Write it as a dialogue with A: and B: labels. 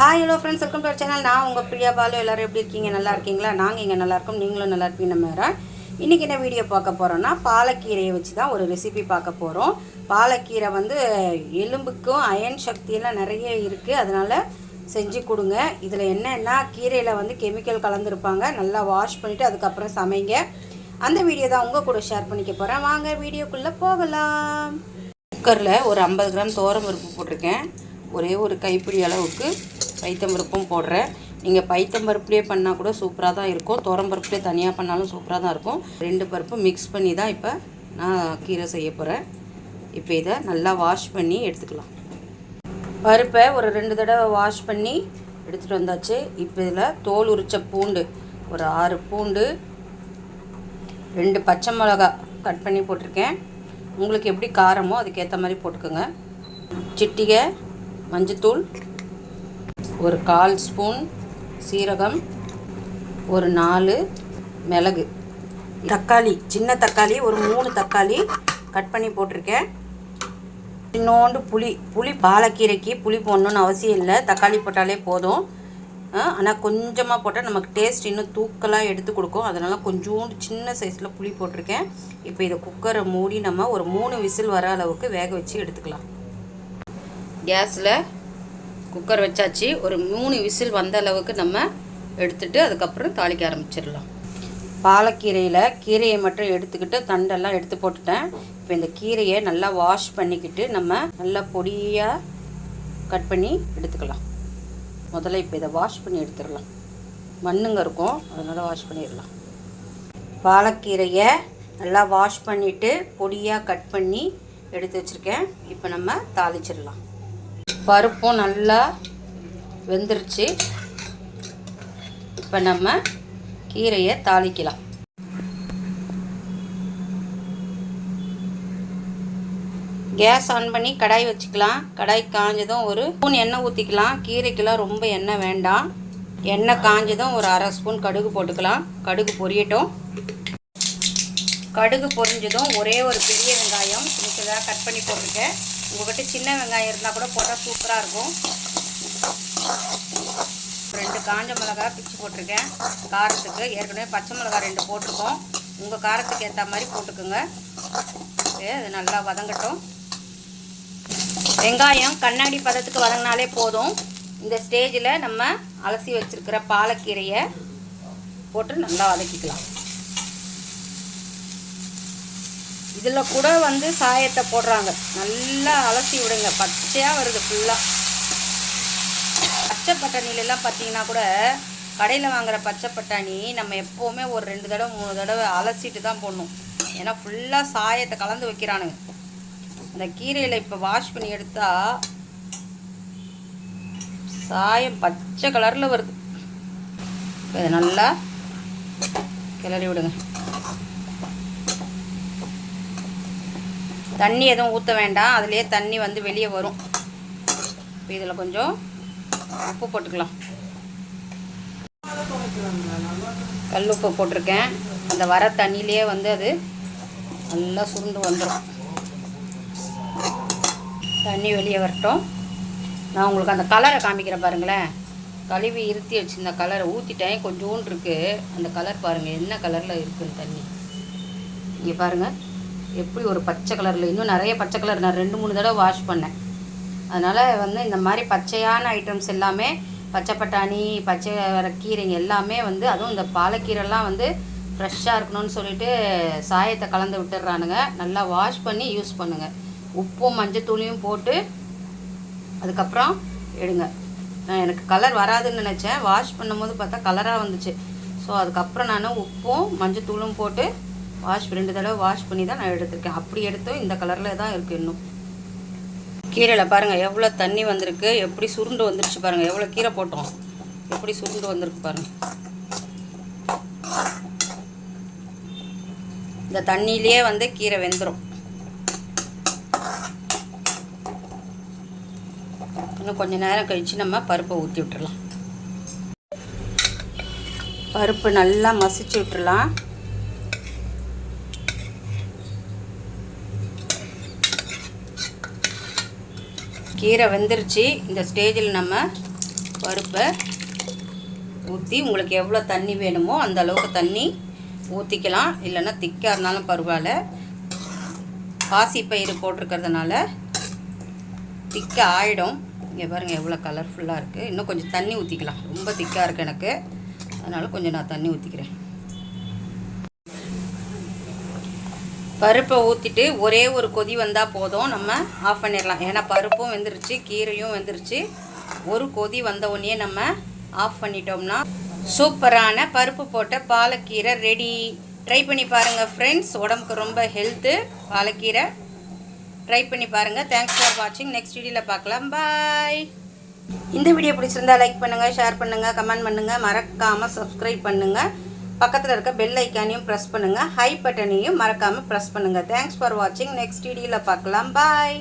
A: hi hello friends welcome to channel நான் உங்கள் பிரியா பாலு எல்லோரும் எப்படி இருக்கீங்க நல்லா இருக்கீங்களா நாங்கள் இங்கே நல்லா இருக்கோம் நீங்களும் நல்லா இருப்பீங்க நம்ம இன்றைக்கி என்ன வீடியோ பார்க்க போகிறோன்னா பாலக்கீரையை வச்சு தான் ஒரு ரெசிபி பார்க்க போகிறோம் பாலக்கீரை வந்து எலும்புக்கும் அயன் சக்தியெல்லாம் நிறைய இருக்குது அதனால் செஞ்சு கொடுங்க இதில் என்னென்னா கீரையில் வந்து கெமிக்கல் கலந்துருப்பாங்க நல்லா வாஷ் பண்ணிவிட்டு அதுக்கப்புறம் சமைங்க அந்த வீடியோ தான் உங்கள் கூட ஷேர் பண்ணிக்க போகிறேன் வாங்க வீடியோக்குள்ளே போகலாம் குக்கரில் ஒரு ஐம்பது கிராம் தோரம் பருப்பு போட்டிருக்கேன் ஒரே ஒரு கைப்பிடி அளவுக்கு பைத்தம்பருப்பும் போடுறேன் நீங்கள் பைத்தம்பருப்புலேயே பண்ணால் கூட சூப்பராக தான் இருக்கும் துவரம்பருப்புலேயே தனியாக பண்ணாலும் சூப்பராக தான் இருக்கும் ரெண்டு பருப்பும் மிக்ஸ் பண்ணி தான் இப்போ நான் கீரை செய்ய போகிறேன் இப்போ இதை நல்லா வாஷ் பண்ணி எடுத்துக்கலாம் பருப்பை ஒரு ரெண்டு தடவை வாஷ் பண்ணி எடுத்துகிட்டு வந்தாச்சு இப்போ இதில் தோல் உரித்த பூண்டு ஒரு ஆறு பூண்டு ரெண்டு பச்சை மிளகா கட் பண்ணி போட்டிருக்கேன் உங்களுக்கு எப்படி காரமோ அதுக்கேற்ற மாதிரி போட்டுக்கோங்க சிட்டிகை மஞ்சத்தூள் ஒரு கால் ஸ்பூன் சீரகம் ஒரு நாலு மிளகு தக்காளி சின்ன தக்காளி ஒரு மூணு தக்காளி கட் பண்ணி போட்டிருக்கேன் இன்னோண்டு புளி புளி பாலக்கீரைக்கு புளி போடணுன்னு அவசியம் இல்லை தக்காளி போட்டாலே போதும் ஆனால் கொஞ்சமாக போட்டால் நமக்கு டேஸ்ட் இன்னும் தூக்கலாக எடுத்து கொடுக்கும் அதனால் கொஞ்சோண்டு சின்ன சைஸில் புளி போட்டிருக்கேன் இப்போ இதை குக்கரை மூடி நம்ம ஒரு மூணு விசில் வர அளவுக்கு வேக வச்சு எடுத்துக்கலாம் கேஸில் குக்கர் வச்சாச்சு ஒரு மூணு விசில் வந்த அளவுக்கு நம்ம எடுத்துட்டு அதுக்கப்புறம் தாளிக்க ஆரம்பிச்சிடலாம் பாலக்கீரையில் கீரையை மட்டும் எடுத்துக்கிட்டு தண்டெல்லாம் எடுத்து போட்டுட்டேன் இப்போ இந்த கீரையை நல்லா வாஷ் பண்ணிக்கிட்டு நம்ம நல்லா பொடியாக கட் பண்ணி எடுத்துக்கலாம் முதல்ல இப்போ இதை வாஷ் பண்ணி எடுத்துடலாம் மண்ணுங்க இருக்கும் அதனால் வாஷ் பண்ணிடலாம் பாலக்கீரையை நல்லா வாஷ் பண்ணிவிட்டு பொடியாக கட் பண்ணி எடுத்து வச்சுருக்கேன் இப்போ நம்ம தாளிச்சிடலாம் பருப்பும் நல்லா வெந்துருச்சு இப்போ நம்ம கீரையை தாளிக்கலாம் கேஸ் ஆன் பண்ணி கடாய் வச்சுக்கலாம் கடாய் காஞ்சதும் ஒரு ஸ்பூன் எண்ணெய் ஊற்றிக்கலாம் கீரைக்கெல்லாம் ரொம்ப எண்ணெய் வேண்டாம் எண்ணெய் காஞ்சதும் ஒரு அரை ஸ்பூன் கடுகு போட்டுக்கலாம் கடுகு பொரியட்டும் கடுகு பொரிஞ்சதும் ஒரே ஒரு பெரிய வெங்காயம் சின்ன சின்னதாக கட் பண்ணி போட்டிருக்கேன் உங்கள்கிட்ட சின்ன வெங்காயம் இருந்தால் கூட போட்டால் சூப்பராக இருக்கும் ரெண்டு காஞ்ச மிளகா பிச்சு போட்டிருக்கேன் காரத்துக்கு ஏற்கனவே பச்சை மிளகா ரெண்டு போட்டிருக்கோம் உங்கள் காரத்துக்கு ஏற்ற மாதிரி போட்டுக்கோங்க அது நல்லா வதங்கட்டும் வெங்காயம் கண்ணாடி பதத்துக்கு வதங்கினாலே போதும் இந்த ஸ்டேஜில் நம்ம அலசி வச்சுருக்கிற பாலக்கீரையை போட்டு நல்லா வதக்கிக்கலாம் இதில் கூட வந்து சாயத்தை போடுறாங்க நல்லா அலசி விடுங்க பச்சையாக வருது ஃபுல்லாக பச்சை பட்டாணிலெலாம் பார்த்தீங்கன்னா கூட கடையில் வாங்குகிற பச்சை பட்டாணி நம்ம எப்போவுமே ஒரு ரெண்டு தடவை மூணு தடவை அலசிட்டு தான் போடணும் ஏன்னா ஃபுல்லாக சாயத்தை கலந்து வைக்கிறானுங்க அந்த கீரையில் இப்போ வாஷ் பண்ணி எடுத்தால் சாயம் பச்சை கலரில் வருது இதை நல்லா கிளறி விடுங்க தண்ணி எதுவும் ஊற்ற வேண்டாம் அதுலேயே தண்ணி வந்து வெளியே வரும் இப்போ இதில் கொஞ்சம் உப்பு போட்டுக்கலாம் கல் உப்பு போட்டிருக்கேன் அந்த வர தண்ணியிலே வந்து அது நல்லா சுருண்டு வந்துடும் தண்ணி வெளியே வரட்டும் நான் உங்களுக்கு அந்த கலரை காமிக்கிறேன் பாருங்களேன் கழுவி இருத்தி வச்சுருந்த கலரை ஊற்றிட்டேன் கொஞ்சோண்டு இருக்குது அந்த கலர் பாருங்கள் என்ன கலரில் இருக்குது தண்ணி இங்கே பாருங்கள் எப்படி ஒரு பச்சை கலரில் இன்னும் நிறைய பச்சை கலர் நான் ரெண்டு மூணு தடவை வாஷ் பண்ணேன் அதனால் வந்து இந்த மாதிரி பச்சையான ஐட்டம்ஸ் எல்லாமே பச்சை பட்டாணி பச்சை வர கீரைங்க எல்லாமே வந்து அதுவும் இந்த பாலக்கீரைலாம் வந்து ஃப்ரெஷ்ஷாக இருக்கணும்னு சொல்லிட்டு சாயத்தை கலந்து விட்டுடுறானுங்க நல்லா வாஷ் பண்ணி யூஸ் பண்ணுங்கள் உப்பும் தூளியும் போட்டு அதுக்கப்புறம் எடுங்க எனக்கு கலர் வராதுன்னு நினச்சேன் வாஷ் பண்ணும்போது பார்த்தா கலராக வந்துச்சு ஸோ அதுக்கப்புறம் நான் உப்பும் மஞ்சத்தூளும் போட்டு வாஷ் ரெண்டு தடவை வாஷ் பண்ணி தான் நான் எடுத்திருக்கேன் அப்படி எடுத்தோம் இந்த கலரில் தான் இருக்குது இன்னும் கீரையில் பாருங்கள் எவ்வளோ தண்ணி வந்திருக்கு எப்படி சுருண்டு வந்துருச்சு பாருங்கள் எவ்வளோ கீரை போட்டோம் எப்படி சுருண்டு வந்திருக்கு பாருங்கள் இந்த தண்ணியிலே வந்து கீரை வெந்துடும் இன்னும் கொஞ்சம் நேரம் கழித்து நம்ம பருப்பை ஊற்றி விட்டுடலாம் பருப்பு நல்லா மசிச்சு விட்டுடலாம் கீரை வெந்துருச்சு இந்த ஸ்டேஜில் நம்ம பருப்பை ஊற்றி உங்களுக்கு எவ்வளோ தண்ணி வேணுமோ அந்த அளவுக்கு தண்ணி ஊற்றிக்கலாம் இல்லைன்னா திக்காக இருந்தாலும் பரவாயில்ல பாசி பயிறு போட்டிருக்கிறதுனால திக்காக ஆகிடும் இங்கே பாருங்கள் எவ்வளோ கலர்ஃபுல்லாக இருக்குது இன்னும் கொஞ்சம் தண்ணி ஊற்றிக்கலாம் ரொம்ப திக்காக இருக்குது எனக்கு அதனால் கொஞ்சம் நான் தண்ணி ஊற்றிக்கிறேன் பருப்பை ஊற்றிட்டு ஒரே ஒரு கொதி வந்தால் போதும் நம்ம ஆஃப் பண்ணிடலாம் ஏன்னா பருப்பும் வெந்துருச்சு கீரையும் வெந்துருச்சு ஒரு கொதி வந்த உடனே நம்ம ஆஃப் பண்ணிட்டோம்னா சூப்பரான பருப்பு போட்ட பாலக்கீரை ரெடி ட்ரை பண்ணி பாருங்கள் ஃப்ரெண்ட்ஸ் உடம்புக்கு ரொம்ப ஹெல்த்து பாலக்கீரை ட்ரை பண்ணி பாருங்கள் தேங்க்ஸ் ஃபார் வாட்சிங் நெக்ஸ்ட் வீடியோவில் பார்க்கலாம் பாய்
B: இந்த வீடியோ பிடிச்சிருந்தா லைக் பண்ணுங்கள் ஷேர் பண்ணுங்கள் கமெண்ட் பண்ணுங்கள் மறக்காமல் சப்ஸ்கிரைப் பண்ணுங்கள் பக்கத்தில் இருக்க பெல் ஐக்கானையும் ப்ரெஸ் பண்ணுங்கள் ஹை பட்டனையும் மறக்காமல் ப்ரெஸ் பண்ணுங்கள் தேங்க்ஸ் ஃபார் வாட்சிங் நெக்ஸ்ட் வீடியோவில் பார்க்கலாம் பாய்